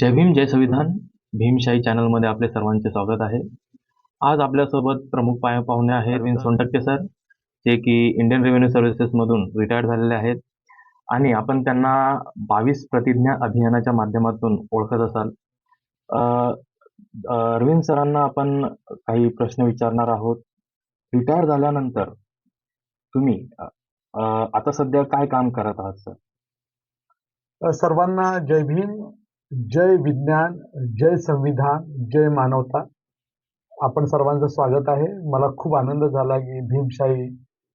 जय भीम जय संविधान. भीमशाही चॅनलमध्ये आपले सर्वांचे स्वागत आहे. आज आपल्यासोबत प्रमुख पाय पाहुणे आहेत अरविंद सोनटक्के सर जे की इंडियन रेव्हेन्यू सर्व्हिसेसमधून रिटायर्ड झालेले आहेत. आणि आपण त्यांना बावीस प्रतिज्ञा अभियानाच्या माध्यमातून ओळखत असाल. अरविंद सरांना आपण काही प्रश्न विचारणार आहोत. रिटायर झाल्यानंतर तुम्ही आता सध्या काय काम करत आहात सर? सर्वांना जय भीम. जय विज्ञान जय संविधान जय मानवता. आपण सर्वांचं स्वागत आहे. मला खूप आनंद झाला की भीमशाही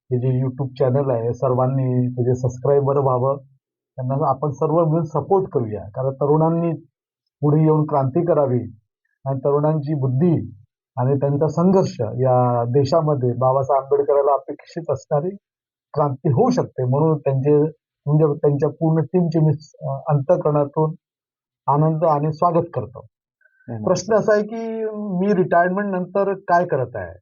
हे जे यूट्यूब चॅनल आहे सर्वांनी त्याचे सबस्क्रायबर व्हावं. त्यांना आपण सर्व मिळून सपोर्ट करूया. कारण तरुणांनी पुढे येऊन क्रांती करावी आणि तरुणांची बुद्धी आणि त्यांचा संघर्ष या देशामध्ये बाबासाहेब आंबेडकराला अपेक्षित असणारी क्रांती होऊ शकते. म्हणून त्यांचे म्हणजे त्यांच्या पूर्ण टीमचे मी अंतकरणातून आनंद आणि स्वागत करतो. प्रश्न असा आहे की मी रिटायरमेंट नंतर काय करत आहे?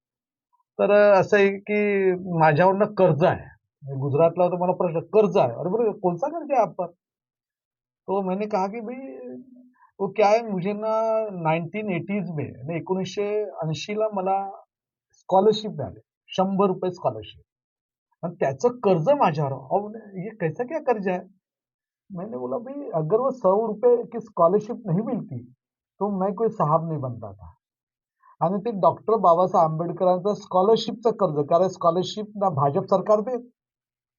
तर असं आहे की माझ्यावरनं कर्ज आहे. गुजरातला होता मला प्रश्न कर्ज आहे. अरे बरं कोणता कर्ज आहे आपण? तो मैंने कहा कि भाई वो क्या है मुझे ना नाईन्टीन एटीज में एकोणीसशे ऐंशीला मला स्कॉलरशिप मिळाली. शंभर रुपये स्कॉलरशिप आणि त्याचं कर्ज माझ्यावर ये कैसा क्या कर्ज है मैंने बोला भाई अगर वो सौ रुपये की स्कॉलरशिप नहीं मिलती तो मैं कोई साहब नहीं बनता था. आणि ते डॉक्टर बाबासाहेब आंबेडकरांचं स्कॉलरशिपचं कर्ज कारण स्कॉलरशिप ना भाजप सरकार देत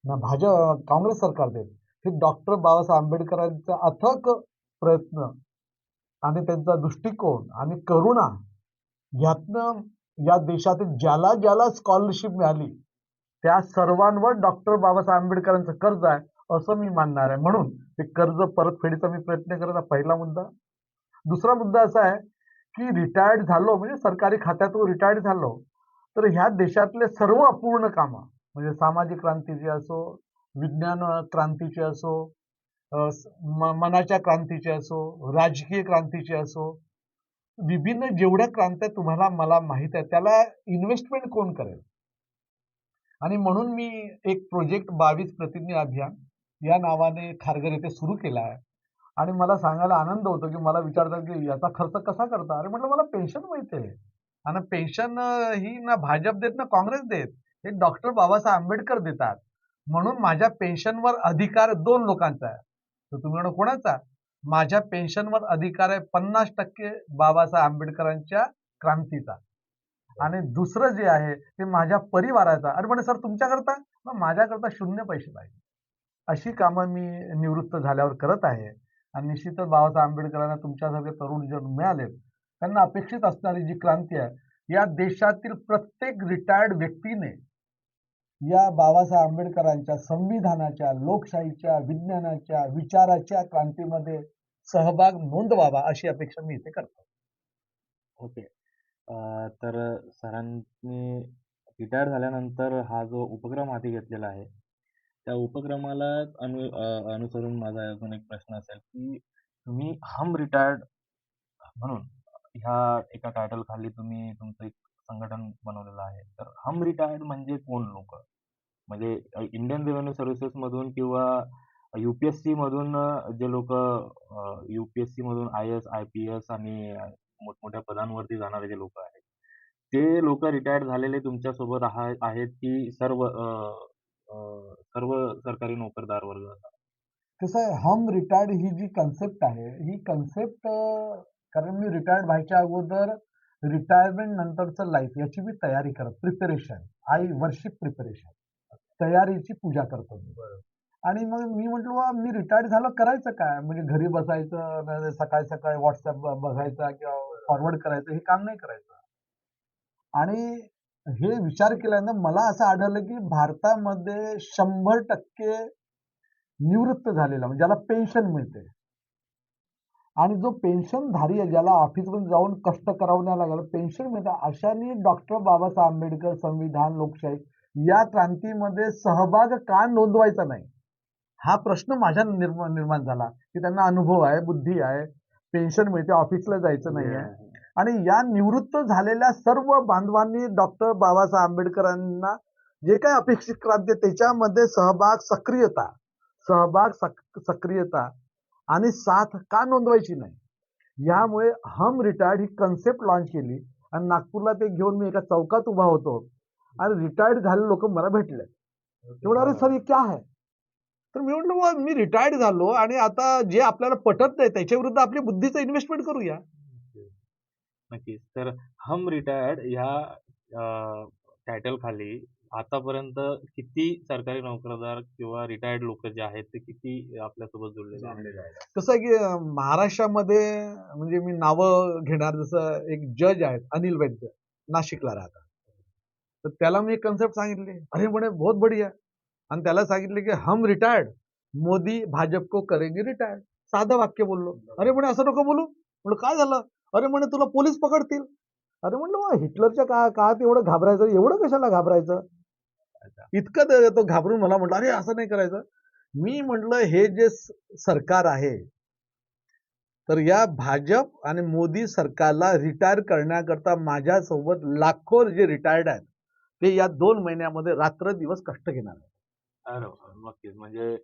ना भाजप काँग्रेस सरकार देत. हे डॉक्टर बाबासाहेब आंबेडकरांचा अथक प्रयत्न आणि त्यांचा दृष्टिकोन आणि करुणा ह्यातनं या देशातील ज्याला ज्याला स्कॉलरशिप मिळाली त्या सर्वांवर डॉक्टर बाबासाहेब आंबेडकरांचं कर्ज आहे. असं मी मानणार आहे. म्हणून ते कर्ज परतफेडीचा मी प्रयत्न करत आहे पहिला मुद्दा. दुसरा मुद्दा असा आहे की रिटायर्ड झालो म्हणजे सरकारी खात्यातून रिटायर्ड झालो तर ह्या देशातले सर्व अपूर्ण कामं म्हणजे सामाजिक क्रांतीची असो विज्ञान क्रांतीची असो मनाच्या क्रांतीची असो राजकीय क्रांतीची असो विभिन्न जेवढ्या क्रांत्या तुम्हाला मला माहीत आहे त्याला इन्व्हेस्टमेंट कोण करेल? आणि म्हणून मी एक प्रोजेक्ट बावीस प्रतिज्ञा अभियान या नावाने खारघर येथे सुरू केला आहे. आणि मला सांगायला आनंद होतो की मला विचारतात की याचा खर्च कसा करता? अरे म्हटलं मला पेन्शन मिळते आणि पेन्शन ही ना भाजप देत ना काँग्रेस देत हे डॉक्टर बाबासाहेब आंबेडकर देतात. म्हणून माझ्या पेन्शनवर अधिकार दोन लोकांचा आहे. तर तुम्ही म्हणा कोणाचा? माझ्या पेन्शनवर अधिकार आहे पन्नास टक्के बाबासाहेब आंबेडकरांच्या क्रांतीचा. आणि दुसरं जे आहे ते माझ्या परिवाराचा. अरे म्हणे सर तुमच्याकरता? मग माझ्याकरता शून्य पैसे पाहिजे. अशी कामं मी निवृत्त झाल्यावर करत आहे. आणि निश्चितच बाबासाहेब आंबेडकरांना तुमच्यासारखे तरुण जर मिळाले त्यांना अपेक्षित असणारी जी क्रांती आहे या देशातील प्रत्येक रिटायर्ड व्यक्तीने या बाबासाहेब आंबेडकरांच्या संविधानाच्या लोकशाहीच्या विज्ञानाच्या विचाराच्या क्रांतीमध्ये सहभाग नोंदवावा अशी अपेक्षा मी इथे करतो. ओके. तर सरांनी रिटायर झाल्यानंतर हा जो उपक्रम हाती घेतलेला आहे त्या उपक्रमाला अनु अ, अनुसरून माझा अजून एक प्रश्न असेल की तुम्ही हम रिटायर्ड म्हणून ह्या एका टायटल खाली तुम्ही तुमचं एक संघटन बनवलेलं आहे. तर हम रिटायर्ड म्हणजे कोण लोक? म्हणजे इंडियन रेव्हेन्यू सर्व्हिसेस मधून किंवा युपीएससी मधून अ, जे लोक युपीएससी मधून I S I P S आणि मोठमोठ्या पदांवरती जाणारे जे लोक आहेत ते लोक रिटायर्ड झालेले तुमच्यासोबत आहेत की सर्व अ, अ, सर्व सरकारी नोकरदार वर्ग असा? कसं आहे हम रिटायर्ड ही जी कन्सेप्ट आहे ही कन्सेप्ट कारण मी रिटायर्ड व्हायच्या अगोदर रिटायरमेंट नंतरचं लाईफ याची मी तयारी करत प्रिपरेशन आय वर्शिप प्रिपरेशन तयारीची पूजा करतो मी. आणि मग मी म्हटलं "वा, मी रिटायर्ड झालं करायचं काय? म्हणजे घरी बसायचं न- सकाळी सकाळी व्हॉट्सअप बघायचा किंवा फॉरवर्ड करायचं हे काम नाही करायचं. आणि हे विचार केल्यानं मला असं आढळलं की भारतामध्ये शंभर टक्के निवृत्त झालेला म्हणजे ज्याला पेन्शन मिळते. आणि जो पेन्शनधारी आहे ज्याला ऑफिसमध्ये जाऊन कष्ट करावं नाही लागलं पेन्शन मिळतं अशाने डॉक्टर बाबासाहेब आंबेडकर संविधान लोकशाही या क्रांतीमध्ये सहभाग का नोंदवायचा नाही? हा प्रश्न माझ्या निर्माण निर्माण झाला की त्यांना अनुभव आहे बुद्धी आहे पेन्शन मिळते ऑफिसला जायचं नाही आहे. आणि या निवृत्त झालेल्या सर्व बांधवांनी डॉक्टर बाबासाहेब आंबेडकरांना जे काय अपेक्षित क्रांती त्याच्यामध्ये सहभाग सक्रियता सहभाग सक- सक्रियता आणि साथ का नोंदवायची नाही? यामुळे हम रिटायर्ड ही कन्सेप्ट लॉन्च केली आणि नागपूरला ते घेऊन मी एका चौकात उभा होतो आणि रिटायर्ड झालेले लोक मला भेटले. ते अरे सर हे क्या है? तर मी म्हटलं मी रिटायर्ड झालो आणि आता जे आपल्याला पटत नाही त्याच्या विरुद्ध आपली बुद्धीचं इन्व्हेस्टमेंट करूया. नक्कीच. तर हम रिटायर्ड ह्या टायटल खाली आतापर्यंत किती सरकारी नोकरदार किंवा रिटायर्ड लोक जे आहेत ते किती आपल्यासोबत जुळलेले आहेत? कसं आहे की अं, महाराष्ट्रामध्ये म्हणजे मी नावं घेणार जसं एक जज आहेत अनिल वैद्य नाशिकला राहतात. तर त्याला मी एक कन्सेप्ट सांगितली. अरे म्हणे बहुत बढिया. आणि त्याला सांगितले की हम रिटायर्ड मोदी भाजप को करेंगे रिटायर्ड साधं वाक्य बोललो. अरे म्हणे असं नको बोलू. म्हणलं काय झालं? अरे म्हणे तुला पोलीस पकडतील. अरे म्हणलं "वा, हिटलरच्या का काळात एवढं घाबरायचं? एवढं कशाला घाबरायचं. इतकं ते- घाबरून मला म्हटलं अरे असं नाही करायचं. मी म्हटलं हे जे सरकार आहे तर या भाजप आणि मोदी सरकारला रिटायर करण्याकरता माझ्यासोबत लाखो जे रिटायर्ड आहेत ते या दोन महिन्यामध्ये रात्र दिवस कष्ट घेणार आहेत. नक्कीच. म्हणजे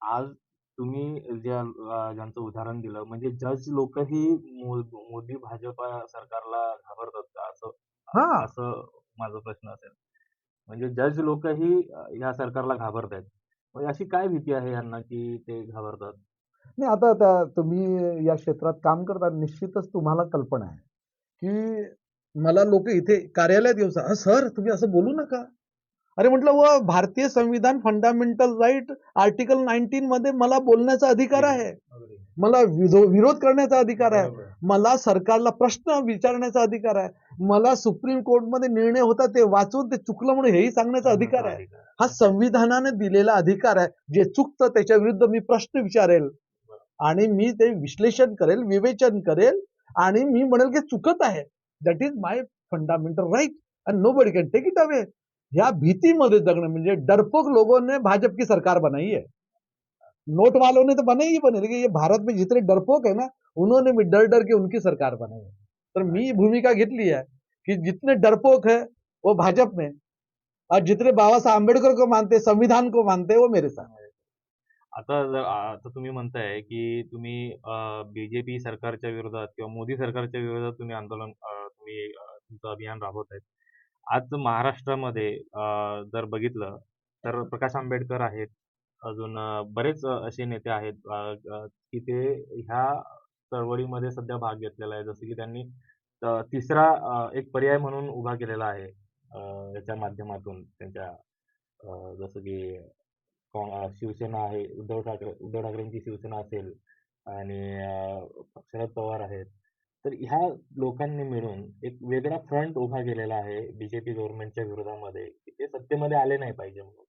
आज तुम्ही ज्या ज्यांचं उदाहरण दिलं म्हणजे जज लोकही मोदी भाजप सरकारला घाबरतात का? असं हा असं माझा प्रश्न असेल. म्हणजे जज लोकही ह्या सरकारला घाबरतायत. म्हणजे अशी काय भीती आहे यांना की ते घाबरतात? नाही आता त्या तुम्ही या क्षेत्रात काम करता निश्चितच तुम्हाला कल्पना आहे की मला लोक इथे कार्यालयात येऊन सांग सर तुम्ही असं बोलू नका अरे म्हटलं व भारतीय संविधान फंडामेंटल राईट आर्टिकल नाईन्टीन मध्ये मला बोलण्याचा अधिकार आहे. मला विरो- विरोध करण्याचा अधिकार आहे. मला सरकारला प्रश्न विचारण्याचा अधिकार आहे. मला सुप्रीम कोर्टमध्ये निर्णय होता ते वाचून ते चुकलं म्हणून हेही सांगण्याचा अधिकार आहे. हा संविधानाने दिलेला अधिकार आहे. जे चुकतं त्याच्या विरुद्ध मी प्रश्न विचारेल. आणि मी ते विश्लेषण करेल विवेचन करेल आणि मी म्हणेल की चुकत आहे. That is my fundamental right and nobody can take it away ह्या भीतीमध्ये जगणं म्हणजे डरपोक लोगों ने भाजप की सरकार बनाई है नोट वालों ने तो बनाई ही बने, लेकिन ये भारत में जितने डरपोक है ना, उन्होंने भी डर डर के उनकी सरकार बनाई है तर मी भूमिका घेतली है कि जितने डरपोक है, वो भाजप में, और जितने बाबा साहब आंबेडकर को मानते, संविधान को मानते, वो मेरे साथ. आता आता तुम्ही म्हणताय की तुम्ही बीजेपी सरकारच्या विरोधात किंवा मोदी सरकारच्या विरोधात तुम्ही आंदोलन तुम्ही तुमचं अभियान राबवतायत. आज महाराष्ट्रामध्ये अ, जर बघितलं तर प्रकाश आंबेडकर आहेत. अजून अ, बरेच असे नेते आहेत अ, अ, की ते ह्या चळवळीमध्ये सध्या भाग घेतलेला आहे. जसं की त्यांनी अ, तिसरा अ, एक पर्याय म्हणून उभा केलेला आहे. अ, याच्या माध्यमातून त्यांच्या अ, जसं की कोण अ, शिवसेना आहे. उद्धव ठाकरे उद्धव ठाकरेंची शिवसेना असेल आणि अ, शरद पवार आहेत. तर ह्या लोकांनी मिळून एक वेगळा फ्रंट उभा केलेला आहे बीजेपी गव्हर्नमेंटच्या विरोधामध्ये, ते सत्तेमध्ये आले नाही पाहिजे म्हणून.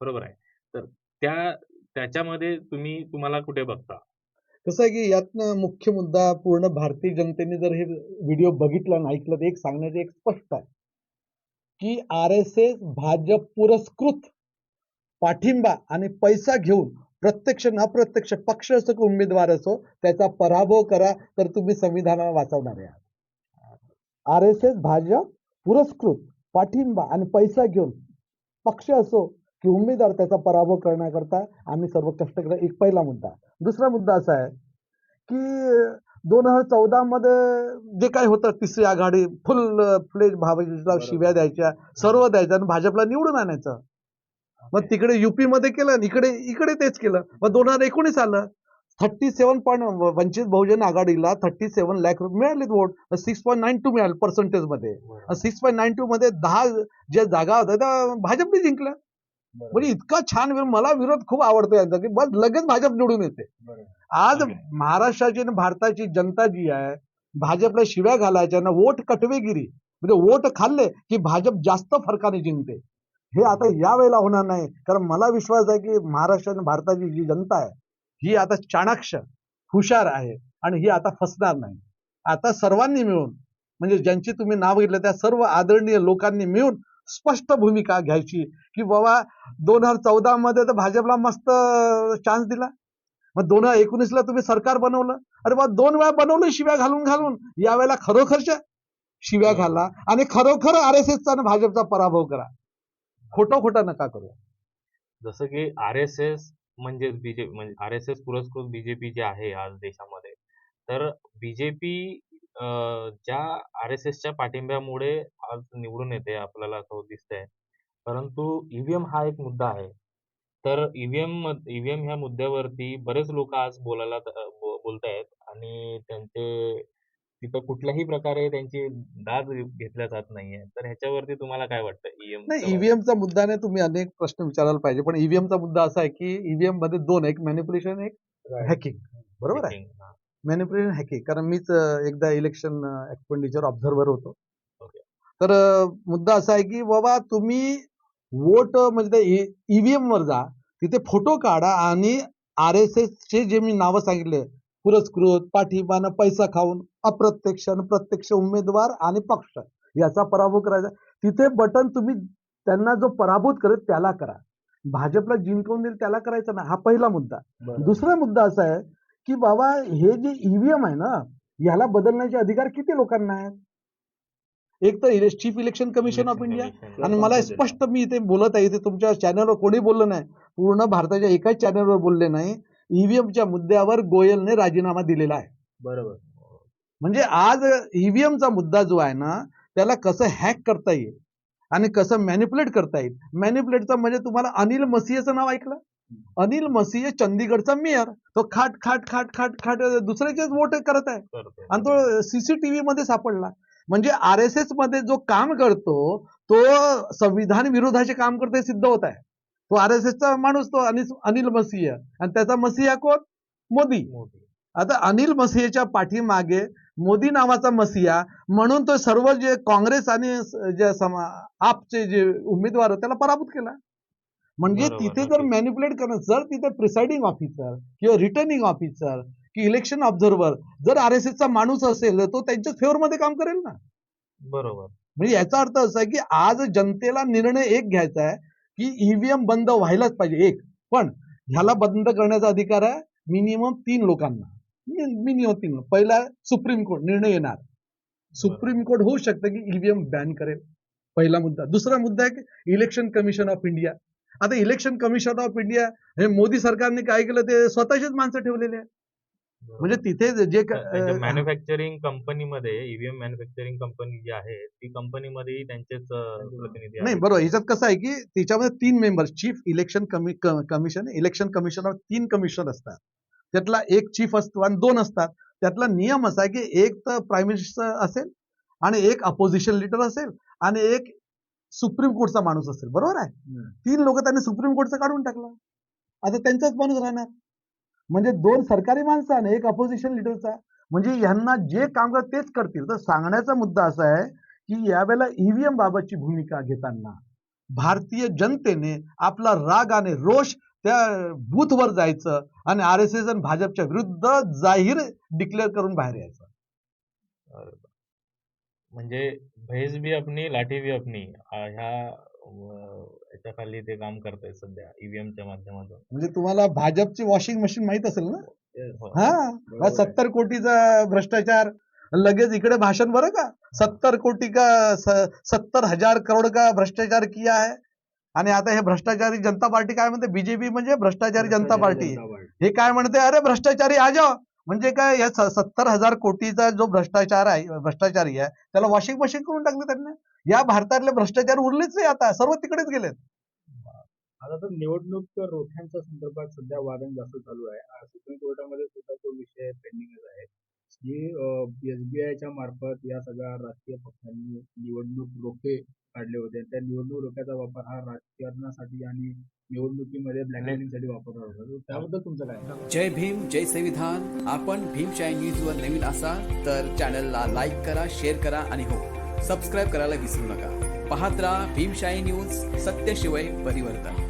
बरोबर आहे. तर त्या त्याच्यामध्ये तुम्ही तुम्हाला कुठे बघता? कसं आहे की यातनं मुख्य मुद्दा पूर्ण भारतीय जनतेने जर हे व्हिडिओ बघितला आणि ऐकलं तर एक सांगण्याचे एक स्पष्ट आहे की आर एस एस भाजप पुरस्कृत पाठिंबा आणि पैसा घेऊन प्रत्यक्ष न अप्रत्यक्ष पक्ष असो की उमेदवार असो त्याचा पराभव करा तर तुम्ही संविधानाला वाचवणार आहात आर एस एस भाजप पुरस्कृत पाठिंबा आणि पैसा घेऊन पक्ष असो की उमेदवार त्याचा पराभव करण्याकरता आम्ही सर्व कष्ट करा एक पहिला मुद्दा. दुसरा मुद्दा असा आहे की दोन हजार चौदा मध्ये जे काही होतं तिसरी आघाडी फुल फ्लेज भाजपला शिव्या द्यायच्या सर्व द्यायचं आणि भाजपला निवडून आणायचं. मग तिकडे युपी मध्ये केलं आणि इकडे इकडे तेच केलं. मग दोन हजार एकोणीस आलं. Thirty seven point Vanchit Bahujan आघाडीला थर्टी सेव्हन लॅक मिळाले vote. Six point nine two मिळाले पर्सेंटेजमध्ये. सिक्स पॉईंट नाईन टू मध्ये दहा ज्या जागा होत्या त्या भाजपने जिंकल्या. म्हणजे इतका छान मला विरोध खूप आवडतो यांचा की बस लगेच भाजप निवडून येते. आज. महाराष्ट्राची आणि भारताची जनता जी आहे भाजपला शिव्या घालायच्या ना वोट कटवेगिरी म्हणजे वोट खाल्ले की भाजप जास्त फरकाने जिंकते. हे आता या वेळेला होणार नाही. कारण मला विश्वास आहे की महाराष्ट्र आणि भारताची जी जनता आहे ही आता चाणाक्ष हुशार आहे आणि ही आता फसणार नाही. आता सर्वांनी मिळून म्हणजे ज्यांची तुम्ही नाव घेतलं त्या सर्व आदरणीय लोकांनी मिळून स्पष्ट भूमिका घ्यायची की बाबा दोन हजार चौदा मध्ये तर भाजपला मस्त चान्स दिला. मग दोन हजार एकोणीसला तुम्ही सरकार बनवलं. अरे बा दोन वेळा बनवलं शिव्या घालून घालून. यावेळेला खरोखरच्या शिव्या घाला आणि खरोखर आर एस एसचा आणि भाजपचा पराभव करा. खोटं खोटं नका करू जसं की आर-एस-एस म्हणजे बीजेपी म्हणजे आर-एस-एस पुरस्कृत बीजेपी जे आहे आज देशामध्ये, तर बीजेपी ज्या आर-एस-एसच्या पाठिंब्यामुळे आज निवडून येते आपल्याला असं दिसतंय. परंतु ईव्हीएम हा एक मुद्दा आहे. तर ईव्हीएम ईव्हीएम ह्या मुद्द्यावरती बरेच लोक आज बोलायला बोलतायत आणि त्यांचे तिथं कुठल्याही प्रकारे त्यांची दाद घेतल्या जात नाहीये. तर ह्याच्यावरती तुम्हाला काय वाटतं? ईव्हीएमच्या नाही ईव्हीएमचा मुद्द्याने तुम्ही अनेक प्रश्न विचारायला पाहिजे. पण ईव्हीएमचा मुद्दा असा आहे की ईव्हीएममध्ये दोन एक मॅनिप्युलेशन एक हॅकिंग बरोबर आहे? मॅनिप्युलेशन हॅकिंग कारण मीच एकदा इलेक्शन एक्सपेंडिचर ऑब्झर्व्हर होतो. तर मुद्दा असा आहे की बाबा तुम्ही वोट म्हणजे ईव्हीएम वर जा. तिथे फोटो काढा आणि आर एस एस चे जे मी नावं सांगितले पुरस्कृत पाठिंबानं पैसा खाऊन अप्रत्यक्ष आणि प्रत्यक्ष उमेदवार आणि पक्ष याचा पराभव करायचा. तिथे बटन तुम्ही त्यांना जो पराभूत करेल त्याला करा. भाजपला जिंकवून देईल त्याला करायचं नाही. हा पहिला मुद्दा. दुसरा मुद्दा असा आहे की बाबा हे जे ईव्हीएम आहे ना याला बदलण्याचे अधिकार किती लोकांना आहेत? एक तर chief election commission of India आणि मला स्पष्ट मी इथे बोलत आहे इथे तुमच्या चॅनलवर कोणी बोललं नाही. पूर्ण भारताच्या एकाच चॅनलवर बोलले नाही. ईव्हीएमच्या मुद्द्यावर गोयलने राजीनामा दिलेला आहे. बरोबर. म्हणजे आज ईव्हीएमचा मुद्दा जो आहे ना त्याला कसं हॅक करता येईल आणि कसं मॅनिप्युलेट करता येईल? मॅनिप्युलेटचं म्हणजे तुम्हाला अनिल मसीहचं नाव ऐकलं? अनिल मसीह चंदीगडचा मेयर तो खाट खाट खाट खाट खाट दुसऱ्याचेच वोट करत आहे. आणि तो सीसीटीव्ही मध्ये सापडला. म्हणजे आर एस एसमध्ये जो काम करतो तो संविधान विरोधाचे काम करतो सिद्ध होत आहे. तो आर एस एसचा माणूस तो अनिल अनिल मसीह आणि त्याचा मसीहा कोण मोदी. आता अनिल मसीहच्या पाठीमागे मोदी नावाचा मसिया म्हणून तो सर्व जे काँग्रेस आणि जे समा आपचे जे उमेदवार होते त्याला पराभूत केला म्हणजे तिथे जर नक्कीच. मॅनिप्युलेट करणं जर तिथे प्रिसाइडिंग ऑफिसर किंवा रिटर्निंग ऑफिसर की इलेक्शन ऑब्झर्व्हर जर आर एस एसचा माणूस असेल तर तो त्यांच्या फेवर मध्ये काम करेल ना बरोबर. म्हणजे याचा अर्थ असा आहे की आज जनतेला निर्णय एक घ्यायचा आहे की ईव्हीएम बंद व्हायलाच पाहिजे एक. पण ह्याला बंद करण्याचा अधिकार आहे मिनिमम तीन लोकांना. मिनिमम तीन. पहिला सुप्रीम कोर्ट निर्णय येणार. सुप्रीम कोर्ट होऊ शकतं की ईव्हीएम बॅन करेल. पहिला मुद्दा. दुसरा मुद्दा आहे की इलेक्शन कमिशन ऑफ इंडिया आता इलेक्शन कमिशन ऑफ इंडिया हे मोदी सरकारने काय केलं? ते स्वतःचेच माणसं ठेवलेले आहे म्हणजे तिथे जे मॅन्युफॅक्चरिंग कंपनीमध्ये ईव्हीएम मॅन्युफॅक्चरिंग कंपनी जी आहे ती कंपनीमध्ये त्यांचेच प्रतिनिधी नाही. बरोबर. ह्याच्यात कसं आहे की त्याच्यामध्ये तीन मेंबर चीफ इलेक्शन कमी कमिशन इलेक्शन कमिशनर तीन कमिशन असतात. त्यातला एक चीफ असतो आणि दोन असतात. त्यातला नियम असा आहे की एक तर प्राईम मिनिस्टर असेल आणि एक अपोजिशन लीडर असेल आणि एक सुप्रीम कोर्टचा माणूस असेल. बरोबर आहे? तीन लोक त्यांनी सुप्रीम कोर्टचा काढून टाकला. आता त्यांचाच माणूस राहणार. म्हणजे दोन सरकारी माणसं आणि एक अपोजिशन लिडरचा म्हणजे यांना जे काम करत तेच करतील. तर सांगण्याचा मुद्दा असा आहे की यावेळेला ईव्हीएम बाबतची भूमिका घेताना भारतीय जनतेने आपला राग आणि रोष त्या बूथवर जायचं आणि आर एस एस आणि भाजपच्या विरुद्ध जाहीर डिक्लेअर करून बाहेर यायचं. म्हणजे भैस भी अपनी लाठी भी अपनी ह्या याच्याखाली ते काम करतायत सध्या ईव्हीएमच्या माध्यमातून. म्हणजे तुम्हाला भाजपची वॉशिंग मशीन माहीत असेल ना? हो. हा सत्तर कोटीचा भ्रष्टाचार लगेच इकडे भाषण बरं का? सत्तर कोटी का सत्तर हजार करोड का भ्रष्टाचार किया है? आणि आता हे भ्रष्टाचारी जनता पार्टी काय म्हणते? बीजेपी म्हणजे भ्रष्टाचारी जनता पार्टी. हे काय म्हणते? अरे भ्रष्टाचारी आ जाओ. म्हणजे काय या सत्तर हजार कोटीचा जो भ्रष्टाचार आहे भ्रष्टाचारी आहे त्याला वॉशिंग मशीन करून टाकले त्यांनी. या भारतातले भ्रष्टाचार उरलेच नाही आता सर्व तिकडेच गेलेत. आता तर निवडणूक रोख्यांच्या संदर्भात सध्या वादन जास्त चालू आहे. आज सुप्रीम कोर्टामध्ये सुद्धा तो विषय पेंडिंगच आहे. की एसबीआयच्या मार्फत या सगळ्या राजकीय पक्षांनी निवडणूक रोखे काढले होते. त्या निवडणूक रोख्याचा वापर हा राजकारणासाठी आणि निवडणुकीमध्ये ब्लॅकमेलिंगसाठी वापरला होता तर त्याबद्दल तुमचं काय? जय भीम जय संविधान. आपण भीमशाही न्यूजवर नवीन असाल तर चॅनलला लाईक करा शेअर करा आणि हो. सबस्क्राईब करायला विसरू नका. पाहत राहा भीमशाही न्यूज सत्यशिवाय परिवर्तन.